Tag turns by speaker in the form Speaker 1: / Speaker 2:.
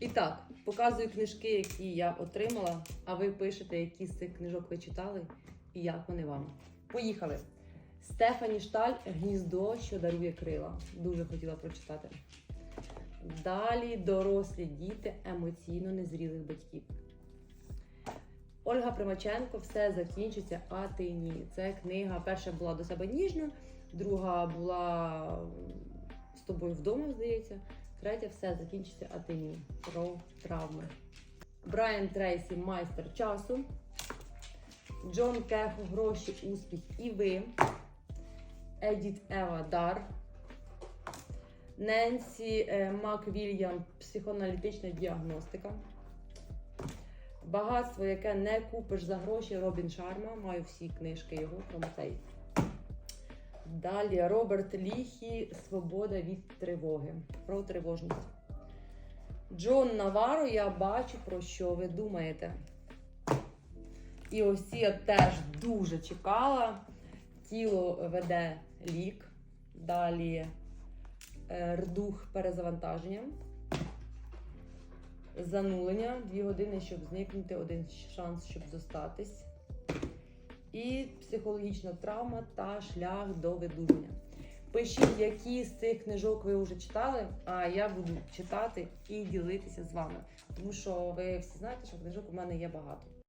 Speaker 1: І так, показую книжки, які я отримала, а ви пишете, які з цих книжок ви читали і як вони вам. Поїхали! Стефані Шталь Гніздо, що дарує крила. Дуже хотіла прочитати. Далі дорослі діти емоційно незрілих батьків. Ольга Примаченко все закінчиться, а ти ні. Це книга. Перша була до себе ніжна, друга була з тобою вдома, здається. Третя все закінчиться, а ти. Про травми. Брайан Трейсі майстер часу. Джон Кехо Гроші, успіх і ви. Едіт Ева Дар. Ненсі е, Маквільям психоаналітична діагностика. Багатство, яке не купиш за гроші Робін Шарма. Маю всі книжки його Прометей. Далі Роберт Ліхі Свобода від тривоги. Про тривожність. Джон Наваро, я бачу, про що ви думаєте. І ось я теж дуже чекала. Тіло веде лік. Далі е, рдух перезавантаження. Занулення 2 години, щоб зникнути, один шанс, щоб зостатись. І психологічна травма та шлях до видуження. Пишіть, які з цих книжок ви вже читали, а я буду читати і ділитися з вами. Тому що ви всі знаєте, що книжок у мене є багато.